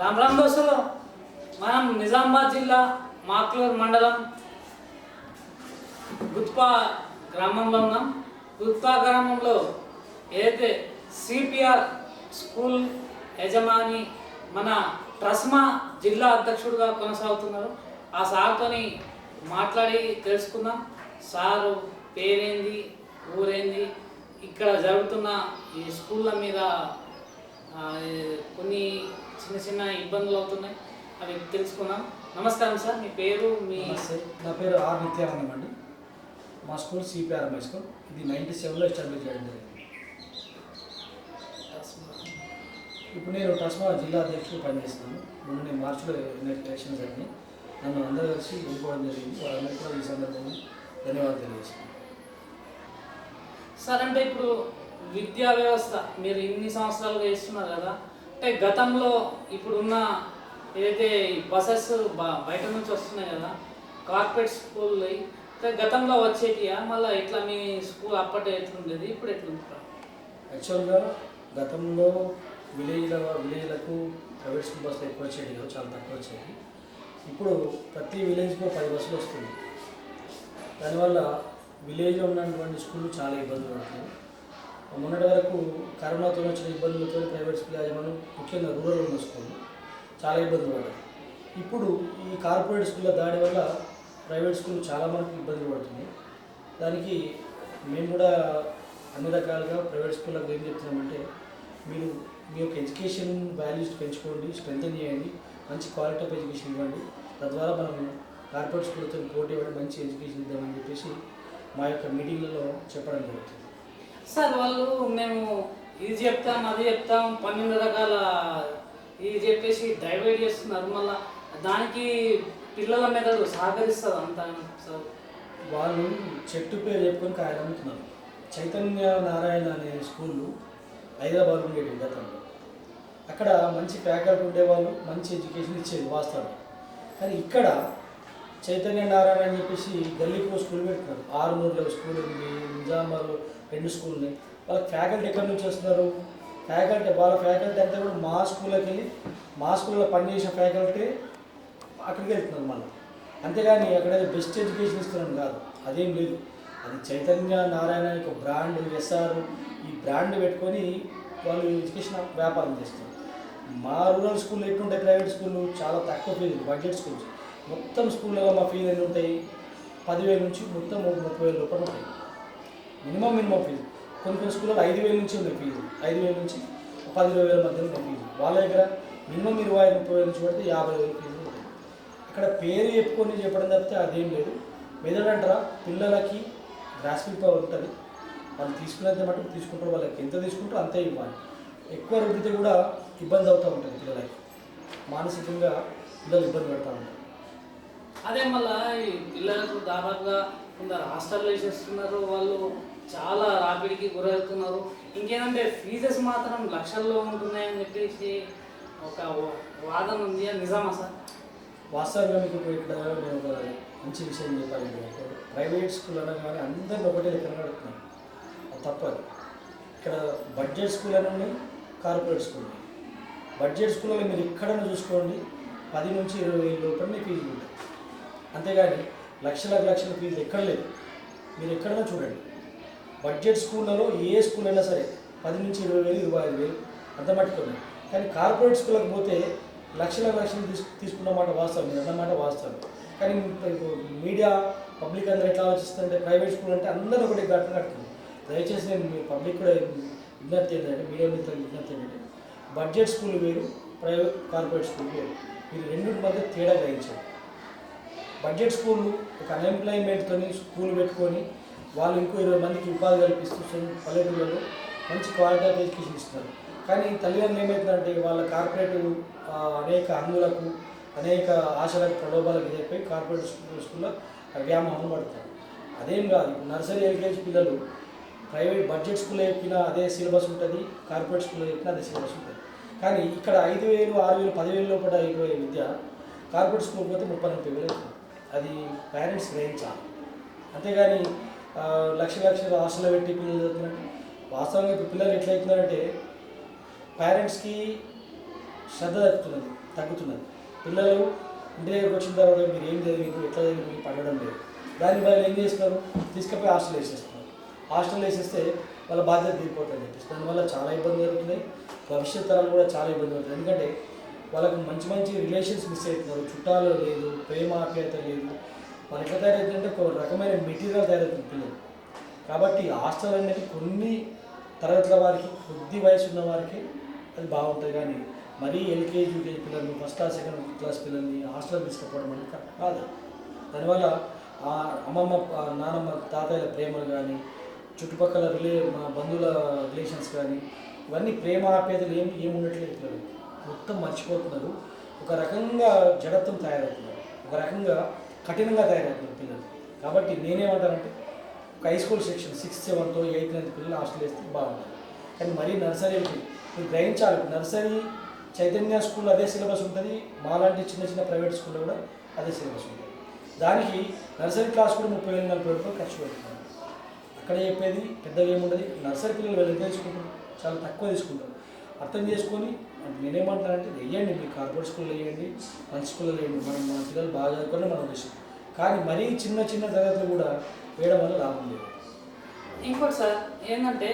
రామ్ రామ్ దోస్తులు మనం నిజామాబాద్ జిల్లా మాక్లూర్ మండలం గుత్పా గ్రామంలో ఉన్నాం. గుత్పా గ్రామంలో ఏదైతే సిపిఆర్ స్కూల్ యజమాని మన ట్రస్మా జిల్లా అధ్యక్షుడిగా కొనసాగుతున్నారు. ఆ సార్తోని మాట్లాడి తెలుసుకుందాం. సారు పేరేంది ఊరేంది ఇక్కడ జరుగుతున్న ఈ స్కూళ్ళ మీద కొన్ని చిన్న చిన్న ఇబ్బందులు అవుతున్నాయి. అవి తెలుసుకుందాం. నమస్కారం సార్ మీ పేరు మీ నా పేరు ఆర్ నిత్యానందం అండి. మా స్కూల్ సిపిఆర్ హై స్కూల్. ఇది నైంటీ సెవెన్లో ఎస్టాబ్లిష్ చేయడం జరిగింది. ఇప్పుడు నేను టస్మా జిల్లా అధ్యక్షుడు పనిచేస్తున్నాను. మొన్న నేను మార్చిలో ఎలక్షన్ జరిగింది నన్ను అందరూ కలిసి వెళ్ళిపోవడం జరిగింది. వాళ్ళందరికీ కూడా ఈ సందర్భంగా ధన్యవాదాలు తెలియజేస్తున్నాను. సార్ అంటే ఇప్పుడు విద్యా వ్యవస్థ. మీరు ఇన్ని సంవత్సరాలుగా ఇస్తున్నారు కదా. అంటే గతంలో ఇప్పుడున్న ఏదైతే బసెస్ బయట నుంచి వస్తున్నాయి కదా కార్పొరేట్ స్కూల్ గతంలో వచ్చేటియా? మళ్ళీ ఇట్లా మీ స్కూల్ అప్పటి ఎట్లుండేది? ఇప్పుడు ఎట్లుంది? యాక్చువల్గా గతంలో విలేజ్ల విలేజ్లకు ప్రైవేట్ స్కూల్ బస్సులు ఎక్కువ వచ్చేది చాలా తక్కువ వచ్చేది ఇప్పుడు ప్రతి విలేజ్కి పది బస్సులు వస్తుంది దానివల్ల విలేజ్లో ఉన్నటువంటి స్కూళ్ళు చాలా ఇబ్బందులు పడుతున్నాయి. మొన్నటి వరకు కరోనాతో వచ్చిన ఇబ్బందులతో ప్రైవేట్ స్కూల్ యాజమాన్యం ముఖ్యంగా రూరల్ ఉన్న స్కూల్ చాలా ఇబ్బందులు పడ్డాయి. ఇప్పుడు ఈ కార్పొరేట్ స్కూళ్ళ దాడి వల్ల ప్రైవేట్ స్కూల్ చాలా మనకు ఇబ్బందులు పడుతుంది దానికి మేము కూడా అన్ని రకాలుగా ప్రైవేట్ స్కూళ్ళకు ఏం చెప్తున్నామంటే మీరు మీ యొక్క ఎడ్యుకేషన్ వాల్యూస్ పెంచుకోండి స్ట్రెంగ్ చేయండి మంచి క్వాలిటీ ఆఫ్ ఎడ్యుకేషన్ ఇవ్వండి. తద్వారా మనం కార్పొరేట్ స్కూల్తో పోటీ పడి మంచి ఎడ్యుకేషన్ ఇద్దామని చెప్పేసి మా యొక్క మీటింగ్లలో చెప్పడం జరుగుతుంది. సార్ వాళ్ళు మేము ఇది చెప్తాం అది చెప్తాం పన్నెండు రకాల ఇది చెప్పేసి డైవర్ట్ చేస్తున్నారు. మళ్ళా దానికి పిల్లల మీద సహకరిస్తారు అంతా సార్. వాళ్ళు చెట్టు పేరు చెప్పుకొని కాయలు అమ్ముతున్నారు. చైతన్య నారాయణ అనే స్కూళ్ళు హైదరాబాద్ ఉండేది గతంలో. అక్కడ మంచి ఫ్యాకల్టీ ఉండేవాళ్ళు మంచి ఎడ్యుకేషన్ ఇచ్చేది వాస్తవం. కానీ ఇక్కడ చైతన్య నారాయణ అని చెప్పేసి గల్లీకి స్కూల్ పెడుతున్నారు ఆరునూరులో స్కూల్ ఉంది నిజామాబాద్లో రెండు స్కూల్ ఉన్నాయి. వాళ్ళ ఫ్యాకల్టీ ఎక్కడి నుంచి వస్తున్నారు? ఫ్యాకల్టీ వాళ్ళ ఫ్యాకల్టీ అంతా కూడా మా స్కూల్లోకి వెళ్ళి మా స్కూల్లో పనిచేసిన ఫ్యాకల్టీ అక్కడికి వెళ్తున్నారు మళ్ళీ. అంతేగాని అక్కడైతే బెస్ట్ ఎడ్యుకేషన్ ఇస్తున్నాం కాదు అదేం లేదు. అది చైతన్య నారాయణ యొక్క బ్రాండ్ ఎస్ఆర్ ఈ బ్రాండ్ పెట్టుకొని వాళ్ళు ఎడ్యుకేషన్ వ్యాపారం చేస్తారు మా రూరల్ స్కూల్లో ఎట్లుంటాయి ప్రైవేట్ స్కూళ్ళు? చాలా తక్కువ ఫీజు బడ్జెట్ స్కూల్స్. మొత్తం స్కూల్లో మా ఫీజు ఎన్ని ఉంటాయి? పదివేల నుంచి మొత్తం ముప్పై వేల రూపాయలు ఉంటాయి. Minimum minimum fee. కొన్ని కొన్ని స్కూల్లో ఐదు వేల నుంచి ఉంది ఫీజు. ఐదు వేల నుంచి పది ఇరవై వేల మధ్యలో ఉంది ఫీజు. వాళ్ళ దగ్గర మినిమం ఇరవై ముప్పై వేల నుంచి పడితే యాభై వేల ఫీజు ఉంటాయి. ఇక్కడ పేరు చెప్పుకొని చెప్పడం తప్పితే అదేం లేదు. మెదడంటారా పిల్లలకి గ్రాస్పింగ్ పవర్ ఉంటుంది. వాళ్ళు తీసుకునేంత మటుకు తీసుకుంటారు. వాళ్ళకి ఎంత తీసుకుంటారో అంతే ఇవ్వాలి. ఎక్కువ రుద్దితే కూడా ఇబ్బంది అవుతూ ఉంటుంది పిల్లలకి. మానసికంగా పిల్లలు ఇబ్బంది పెడతా ఉంటారు. అదే మళ్ళీ పిల్లలకు దాదాపుగా కొందరు హాస్టల్లో వేసేస్తున్నారు వాళ్ళు చాలా రాపిడికి గురవుతున్నారు. ఇంకేంటంటే ఫీజెస్ మాత్రం లక్షల్లో ఉంటున్నాయని చెప్పేసి ఒక వాదన ఉంది. అది నిజమా సార్? వాస్తవంగా మీకు ఇక్కడ నేను ఒక మంచి విషయం చెప్పాలి ప్రైవేట్ స్కూల్ అనగానే అందరిని ఒకటే లెక్క అది తప్పదు. ఇక్కడ బడ్జెట్ స్కూల్ అని కార్పొరేట్ స్కూల్ బడ్జెట్ స్కూల్లో మీరు ఎక్కడైనా చూసుకోండి పది నుంచి ఇరవై వేల లోపలనే ఫీజులు ఉంటాయి. అంతేగాని లక్షలకు లక్షల ఫీజు ఎక్కడ లేదు. మీరు ఎక్కడైనా చూడండి. బడ్జెట్ స్కూళ్ళలో ఏ స్కూల్ అయినా సరే పది నుంచి ఇరవై వేలు ఇరవై ఐదు వేలు అంత మట్టుకున్నాయి కానీ కార్పొరేట్ స్కూళ్ళకి పోతే లక్షల లక్షలు తీసుకు తీసుకున్న మాట వాస్తవం మీరు అన్నమాట వాస్తవం. కానీ మీడియా పబ్లిక్ అందరూ ఎట్లా ఆలోచిస్తుందంటే ప్రైవేట్ స్కూల్ అంటే అందరూ ఒకటి ఘటన కడుతుంది దయచేసి నేను మీ పబ్లిక్ కూడా విజ్ఞప్తి ఏంటంటే మీడియా మిత్రులకు విజ్ఞప్తి ఏంటంటే బడ్జెట్ స్కూల్ వేరు ప్రైవేట్ కార్పొరేట్ స్కూల్ వేరు. మీరు రెండింటి మధ్య తేడా గ్రహించాలి బడ్జెట్ స్కూళ్ళు ఒక అన్ఎంప్లాయ్మెంట్తో స్కూల్ పెట్టుకొని వాళ్ళు ఇంకో ఇరవై మందికి ఉపాధి కల్పిస్తూ పల్లెటూళ్ళలో మంచి క్వాలిటీ ఆఫ్ ఎడ్యుకేషన్ ఇస్తున్నారు. కానీ తల్లిదండ్రులు ఏమవుతుందంటే వాళ్ళ కార్పొరేట్ అనేక హంగులకు అనేక ఆశలకు ప్రలోభాలకు ఇదైపోయి కార్పొరేట్ స్కూల్ స్కూల్లో వ్యామోహం పడతారు అదేం కాదు నర్సరీ ఎల్కేజీ పిల్లలు ప్రైవేట్ బడ్జెట్ స్కూల్లో చెప్పినా అదే సిలబస్ ఉంటుంది కార్పొరేట్ స్కూల్లో చెప్పినా అదే సిలబస్ ఉంటుంది. కానీ ఇక్కడ ఐదు వేలు ఆరు వేలు పదివేలు లోపల అయిపోయే విద్య కార్పొరేట్ స్కూల్ పోతే ముప్పై నలభై వేలు అవుతుంది. అది పేరెంట్స్ గ్రహించాలి అంతేగాని లక్ష లక్షలు హాస్టల్లో పెట్టి పిల్లలు చదువుతున్నట్టు వాస్తవంగా ఇప్పుడు పిల్లలు ఎట్లయితున్నారంటే పేరెంట్స్కి శ్రద్ధ తగ్గుతున్నది తగ్గుతున్నది. పిల్లలు ఇంటి దగ్గరకు వచ్చిన తర్వాత మీరు ఏం చదివారు ఎట్లా చదివారు మీకు పడడం లేదు. దాని వాళ్ళు ఏం చేస్తున్నారు తీసుకుపోయి హాస్టల్ వేసేస్తున్నారు హాస్టల్ వేసేస్తే వాళ్ళ బాధ్యత తీరిపోతుంది చెప్పేసి. దానివల్ల చాలా ఇబ్బంది జరుగుతుంది. భవిష్యత్ తరాలు కూడా చాలా ఇబ్బంది అవుతుంది ఎందుకంటే వాళ్ళకు మంచి మంచి రిలేషన్స్ మిస్ అవుతున్నారు చుట్టాలు లేదు ప్రేమ ఆప్యాయత లేదు. వాళ్ళు ఎట్లా తయారవుతుందంటే ఒక రకమైన మెటీరియల్ తయారవుతుంది పిల్లలు. కాబట్టి హాస్టల్ అనేది కొన్ని తరగతుల వారికి కొద్ది వయసు ఉన్న వారికి అది బాగుంటుంది. కానీ మరీ ఎల్కేజీ యూకేజీ పిల్లల్ని ఫస్ట్ క్లాస్ సెకండ్ క్లాస్ పిల్లల్ని హాస్టల్ తీసుకుపోవడం అనేది కరెక్ట్ కాదు. దానివల్ల ఆ అమ్మమ్మ ఆ నానమ్మ తాతయ్యల ప్రేమలు కానీ చుట్టుపక్కల రిలే మా బంధువుల రిలేషన్స్ కానీ ఇవన్నీ ప్రేమ ఆప్యాయతలు ఏమి ఏమి ఉండట్లేదు పిల్లలకి. మొత్తం మర్చిపోతున్నారు. ఒక రకంగా జడత్వం తయారవుతున్నారు. ఒక రకంగా కఠినంగా తయారవుతున్నారు పిల్లలు. కాబట్టి నేనేమంటానంటే ఒక హై స్కూల్ సెక్షన్ సిక్స్త్ సెవెన్తో ఎయిత్ నైన్త్ పిల్లలు హాస్టల్ వేస్తే బాగుంటుంది. కానీ మరీ నర్సరీకి మీరు గ్రహించాలి. నర్సరీ చైతన్య స్కూల్ అదే సిలబస్ ఉంటుంది. మాలాంటి చిన్న చిన్న ప్రైవేట్ స్కూల్లో కూడా అదే సిలబస్ ఉంటుంది. దానికి నర్సరీ క్లాస్ కూడా ముప్పై వేల నలభై రూపాయలు ఖర్చు పెడుతున్నారు. అక్కడ చెప్పేది పెద్దగా ఏముండదు. నర్సరీ పిల్లలు వెళ్ళి తీసుకుంటారు చాలా తక్కువ తీసుకుంటారు. అర్థం చేసుకొని నేనేమంటానంటే వెయ్యండి మీ కార్పొరేట్ స్కూల్లో వేయండి మంచి స్కూల్లో వేయండి మనం మన పిల్లలు బాగా చదువుకోవడం మన ఉద్దేశం. కానీ మరీ చిన్న చిన్న తరగతులు కూడా వేయడం వల్ల లాభం లేదు. ఇంకోటి సార్ ఏంటంటే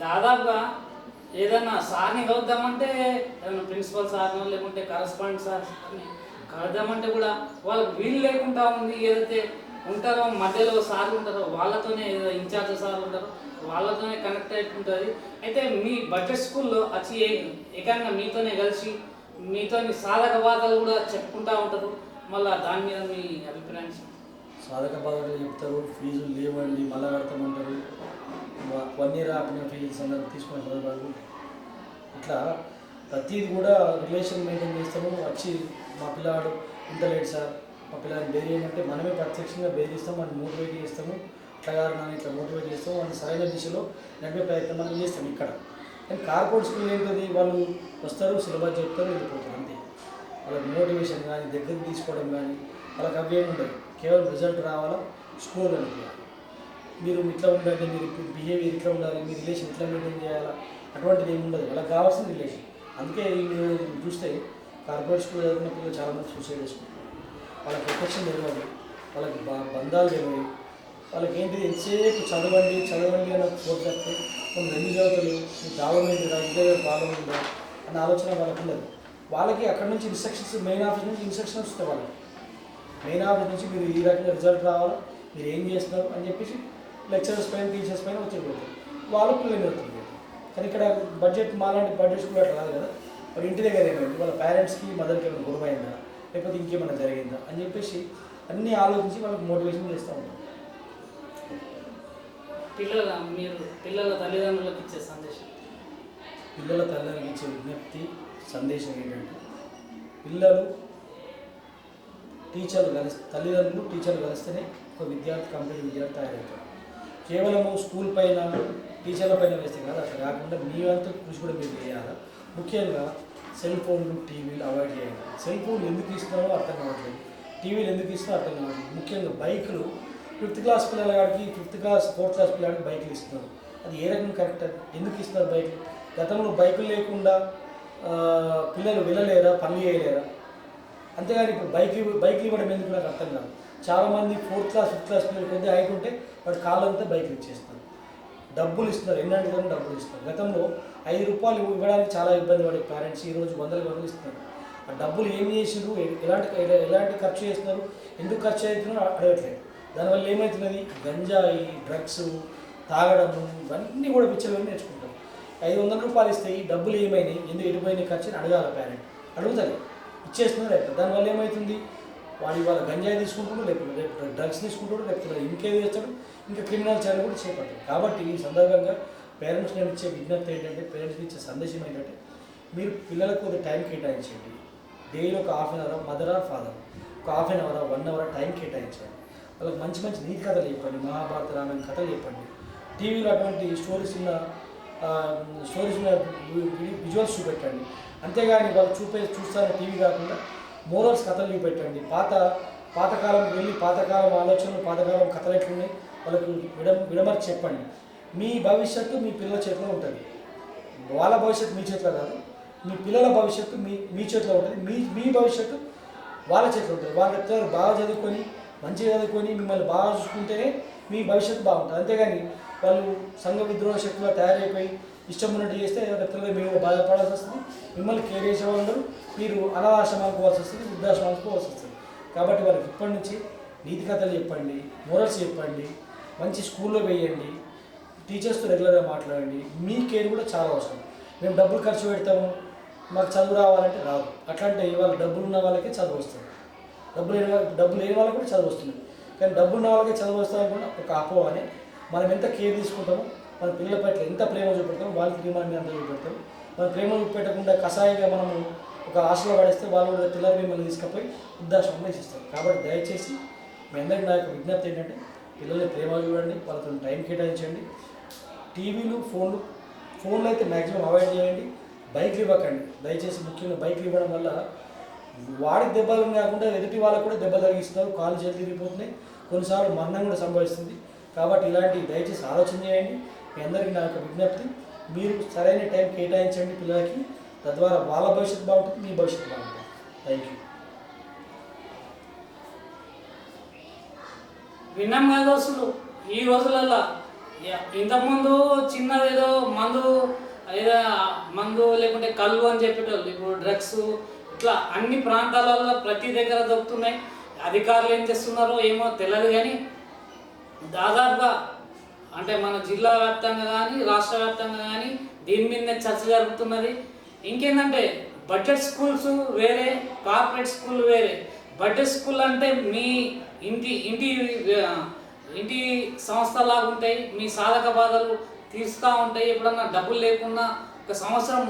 దాదాపుగా ఏదైనా సార్ని కలుద్దామంటే ఏదైనా ప్రిన్సిపల్ సార్నో లేకుంటే కరస్పాండెంట్ సార్ని కలుద్దామంటే కూడా వాళ్ళకి వీలు లేకుండా ఉంది ఏదైతే ఉంటారో మధ్యలో సార్లు ఉంటారో వాళ్ళతోనే ఏదో ఇన్ఛార్జ్ సార్ ఉంటారో వాళ్ళతోనే కనెక్ట్ అయి అయితే మీ బడ్జెట్ స్కూల్లో వచ్చి ఏ- ఏకంగా మీతోనే కలిసి మీతోని సాధక బాధలు కూడా చెప్పుకుంటా ఉంటారు. మళ్ళీ దాని మీద మీ అభిప్రాయం సాధక బాధలు చెప్తారు ఫీజులు లేవండి మళ్ళా కడతామంటారు. వన్ ఇయర్ ఆపిన ఫీజు సందర్భం తీసుకునే సందర్భాలు ఇట్లా ప్రతిది కూడా రిలేషన్ మెయింటైన్ చేస్తాము. వచ్చి మా పిల్లవాడు ఇంత లేట్ సార్. మా బేర్ అయినట్లంటే మనమే ప్రత్యక్షంగా బెదిరిస్తాం మనం మోటివేట్ చేస్తాము. ఇట్లా కాదు నాన్న ఇట్లా మోటివేట్ చేస్తాం. వాళ్ళని సరైన దిశలో నడిపే ప్రయత్నం మనం చేస్తాం ఇక్కడ. కానీ కార్పొరేట్ స్కూల్ ఏంటది? వాళ్ళు వస్తారు సిలబస్ చెప్తారు వెళ్ళిపోతారు అంతే. వాళ్ళకి మోటివేషన్ కానీ దగ్గరికి తీసుకోవడం కానీ వాళ్ళకి అవి ఏమి ఉండదు. కేవలం రిజల్ట్ రావాలా? స్కోర్ అనిపించాలి మీరు ఇట్లా ఉండాలి మీరు బిహేవియర్ ఇట్లా ఉండాలి మీ రిలేషన్ ఇట్లా మెయింటైన్ చేయాలా? అటువంటిది ఏమి ఉండదు. వాళ్ళకి కావాల్సిన రిలేషన్. అందుకే మీరు చూస్తే కార్పొరేట్ స్కూల్ చదువుకున్న పిల్లలు చాలామంది సూసైడ్ చేసుకుంటారు. వాళ్ళ ప్రొఫెషన్ తెలియాలి వాళ్ళకి బా బంధాలు తెలియాలి వాళ్ళకి ఏంటి ఎంతసేపు చదవండి చదవండి అన్న కోర్టు చెప్తే కొన్ని రెండు చదువుతలు మీ ప్రాబ్లం ఏంటిదా ఇదే ప్రాబ్లం ఉందా అన్న ఆలోచన వాళ్ళకి ఉండదు. వాళ్ళకి అక్కడ నుంచి ఇన్స్ట్రక్షన్స్ మెయిన్ ఆఫీస్ నుంచి ఇన్స్ట్రక్షన్స్ వస్తాయి వాళ్ళకి. మెయిన్ ఆఫీస్ నుంచి మీరు ఈ రకంగా రిజల్ట్ రావాలి మీరు ఏం చేస్తున్నారు అని చెప్పేసి లెక్చరర్స్ పైన టీచర్స్ పైన వచ్చి పెడతారు. వాళ్ళు పిల్లలు కానీ ఇక్కడ బడ్జెట్ మాలాంటి బడ్జెట్ స్కూల్ అట్లా కాదు కదా. వాళ్ళ ఇంటి దగ్గర ఏమైంది? వాళ్ళ పేరెంట్స్కి మదర్కి ఏమైనా గొడవ అయిందా? లేకపోతే ఇంకేమైనా జరిగిందా అని చెప్పేసి అన్నీ ఆలోచించి వాళ్ళకి మోటివేషన్ చేస్తూ ఉంటాం. పిల్లల మీరు పిల్లల తల్లిదండ్రులకు ఇచ్చే సందేశం? పిల్లల తల్లిదండ్రులకు ఇచ్చే విజ్ఞప్తి సందేశం ఏంటంటే పిల్లలు టీచర్లు కలిసి తల్లిదండ్రులు టీచర్లు కలిస్తేనే ఒక విద్యార్థి కంప్లీట్ విద్యార్థి తయారవుతాడు కేవలము స్కూల్ పైన టీచర్ల పైన వేస్తే కాదు అట్లా కాకుండా మీ వంతు కృషి కూడా మీరు చేయాలి? ముఖ్యంగా సెల్ ఫోన్లు టీవీలు అవాయిడ్ చేయాలి సెల్ ఫోన్ ఎందుకు ఇస్తున్నారో అర్థం కావట్లేదు. టీవీలు ఎందుకు ఇస్తున్నారో అర్థం కావట్లేదు. ముఖ్యంగా బైకులు ఫిఫ్త్ క్లాస్ పిల్లలకి ఫిఫ్త్ క్లాస్ ఫోర్త్ క్లాస్ పిల్లలకి బైకులు ఇస్తున్నారు. అది ఏ రకంగా కరెక్ట్ ఎందుకు ఇస్తున్నారు బైకులు? గతంలో బైకులు లేకుండా పిల్లలు వెళ్ళలేరా? పనులు చేయలేరా? అంతేగాని ఇప్పుడు బైక్ బైక్లు ఇవ్వడం ఎందుకు నాకు అర్థం కాదు. చాలామంది ఫోర్త్ క్లాస్ ఫిఫ్త్ క్లాస్ పిల్లలు కొద్దిగా హైట్ ఉంటే వాడు కాళ్ళంతా బైక్లు ఇచ్చేస్తారు. డబ్బులు ఇస్తున్నారు ఎన్నంటి కానీ డబ్బులు ఇస్తున్నారు. గతంలో ఐదు రూపాయలు ఇవ్వడానికి చాలా ఇబ్బంది పడే పేరెంట్స్ ఈరోజు వందలు వందలు ఇస్తున్నారు. ఆ డబ్బులు ఏమి చేసిండ్రు ఎలాంటి ఎలాంటి ఖర్చు చేస్తున్నారు? ఎందుకు ఖర్చు అవుతున్నారో అడగట్లేదు. దానివల్ల ఏమవుతున్నది గంజాయి డ్రగ్స్ తాగడము ఇవన్నీ కూడా పిచ్చలు నేర్చుకుంటారు ఐదు వందల రూపాయలు ఇస్తే ఈ డబ్బులు ఏమైనాయి? ఎందుకు ఎడిపోయినాయి ఖర్చు అని అడగాలి పేరెంట్ అడుగుతుంది. ఇచ్చేస్తున్నారు దానివల్ల ఏమవుతుంది వాడు ఇవాళ గంజాయి తీసుకుంటాడు లేకపోతే రేపు డ్రగ్స్ తీసుకుంటాడు లేకపోతే ఇంకేది చేస్తాడు ఇంకా క్రిమినల్ చర్యలు కూడా చేపట్టాడు. కాబట్టి ఈ సందర్భంగా పేరెంట్స్ నేను ఇచ్చే విజ్ఞప్తి ఏంటంటే పేరెంట్స్కి ఇచ్చే సందేశం ఏంటంటే మీరు పిల్లలకు ఒక టైం కేటాయించండి. డైలీ ఒక half an hour mother or father ఒక half an hour one hour time కేటాయించండి. వాళ్ళకి మంచి మంచి నీతి కథలు చెప్పండి మహాభారత రామాయణ కథలు చెప్పండి. టీవీలో అటువంటి స్టోరీస్ ఉన్న స్టోరీస్ ఉన్న విజువల్స్ చూపెట్టండి. అంతేగాని వాళ్ళు చూపే చూస్తారు టీవీ కాకుండా మోరల్స్ కథలు చూపెట్టండి పాత పాతకాలం వెళ్ళి పాతకాలం ఆలోచనలు పాతకాలం కథలు ఎట్లున్నాయి వాళ్ళకు విడ విడమర్చి చెప్పండి. మీ భవిష్యత్తు మీ పిల్లల చేతిలో ఉంటుంది. వాళ్ళ భవిష్యత్తు మీ చేతిలో కాదు మీ పిల్లల భవిష్యత్తు మీ మీ చేతిలో ఉంటుంది. మీ మీ భవిష్యత్తు వాళ్ళ చేతిలో ఉంటుంది. వాళ్ళ బాగా చదువుకొని మంచిగా చదువుకొని మిమ్మల్ని బాగా చూసుకుంటేనే మీ భవిష్యత్తు బాగుంటుంది. అంతేగాని వాళ్ళు సంఘ విద్రోహ శక్తిలో తయారైపోయి ఇష్టం ఉన్నట్టు చేస్తే పిల్లలు మేము బాధపడాల్సి వస్తుంది. మిమ్మల్ని కేర్ చేసే వాళ్ళు మీరు అనాథాశ్రమాలకు పోవాల్సి వస్తుంది వృద్ధాశ్రమాలకు పోవాల్సి వస్తుంది. కాబట్టి వాళ్ళకి ఇప్పటి నుంచి నీతి కథలు చెప్పండి మోరల్స్ చెప్పండి మంచి స్కూల్లో వేయండి టీచర్స్తో రెగ్యులర్గా మాట్లాడండి. మీ కేర్ కూడా చాలా అవసరం. మేము డబ్బులు ఖర్చు పెడతాము మాకు చదువు రావాలంటే రాదు. అట్లాంటి వాళ్ళు డబ్బులు ఉన్న వాళ్ళకే చదువు వస్తుంది. డబ్బులు లేని వాళ్ళకి లేని వాళ్ళకి కూడా చదువు వస్తుంది. కానీ డబ్బు ఉన్న వాళ్ళకి చదువు వస్తుంది కూడా ఒక అపోహ అని మనం ఎంత కేర్ తీసుకుంటామో మన పిల్లల పట్ల ఎంత ప్రేమ చూపెడతామో వాళ్ళకి మనం ఎంత చూపెడతాం మన ప్రేమ చూపెట్టకుండా కషాయంగా మనము ఒక ఆశలో పడేస్తే వాళ్ళు కూడా పిల్లలు మిమ్మల్ని తీసుకుపోయి వృద్ధాశ్రమంలో ఇస్తారు కాబట్టి దయచేసి మీ అందరికీ నా యొక్క విజ్ఞప్తి ఏంటంటే పిల్లల్ని ప్రేమ చూడండి వాళ్ళతో టైం కేటాయించండి. టీవీలు ఫోన్లు ఫోన్లు అయితే మ్యాక్సిమం అవాయిడ్ చేయండి. బైక్లు ఇవ్వకండి. దయచేసి ముఖ్యంగా బైక్లు ఇవ్వడం వల్ల వాడికి దెబ్బలు కాకుండా ఎదుటి వాళ్ళకు కూడా దెబ్బ తగిలిస్తున్నారు కాలు చేతులు తిరిగిపోతున్నాయి. కొన్నిసార్లు మరణం కూడా సంభవిస్తుంది. కాబట్టి ఇలాంటి దయచేసి ఆలోచన చేయండి. మీ అందరికీ నా యొక్క విజ్ఞప్తి మీరు సరైన టైం కేటాయించండి పిల్లలకి. తద్వారా వాళ్ళ భవిష్యత్తు బాగుంటుంది మీ భవిష్యత్తు బాగుంటుంది. థ్యాంక్ యూ విన్నాం కదా దోస్తులు ఈ రోజులల్లో ఇంతకుముందు చిన్నది ఏదో మందు ఏదో మందు లేకుంటే కళ్ళు అని చెప్పేటోళ్ళు ఇప్పుడు డ్రగ్స్ ఇట్లా అన్ని ప్రాంతాలలో ప్రతి దగ్గర దొరుకుతున్నాయి. అధికారులు ఏం చేస్తున్నారో ఏమో తెలియదు కానీ దాదాపుగా అంటే మన జిల్లా వ్యాప్తంగా కానీ రాష్ట్ర వ్యాప్తంగా కానీ దీని మీదనే చర్చ జరుగుతున్నది. ఇంకేంటంటే బడ్జెట్ స్కూల్స్ వేరే కార్పొరేట్ స్కూల్ వేరే. బడ్జెట్ స్కూల్ అంటే మీ ఇంటి ఇంటి ఇంటి సంస్థలాగా ఉంటాయి. మీ సాధక బాధలు తీరుస్తూ ఉంటాయి. ఎప్పుడన్నా డబ్బులు లేకున్నా ఒక సంవత్సరం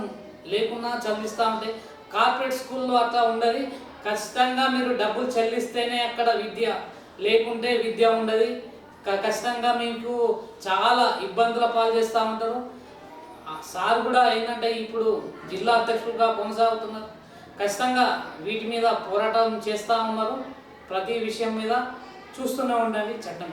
లేకున్నా చదివిస్తూ ఉంటాయి. కార్పొరేట్ స్కూల్లో అట్లా ఉండదు. ఖచ్చితంగా మీరు డబ్బులు చెల్లిస్తేనే అక్కడ విద్య లేకుంటే విద్య ఉండదు. ఖచ్చితంగా మీకు చాలా ఇబ్బందుల పాలు చేస్తూ ఉంటారు. సార్ కూడా ఏంటంటే ఇప్పుడు జిల్లా అధ్యక్షులుగా కొనసాగుతున్నారు. ఖచ్చితంగా వీటి మీద పోరాటం చేస్తూ ఉన్నారు. ప్రతి విషయం మీద చూస్తూనే ఉండండి చట్టం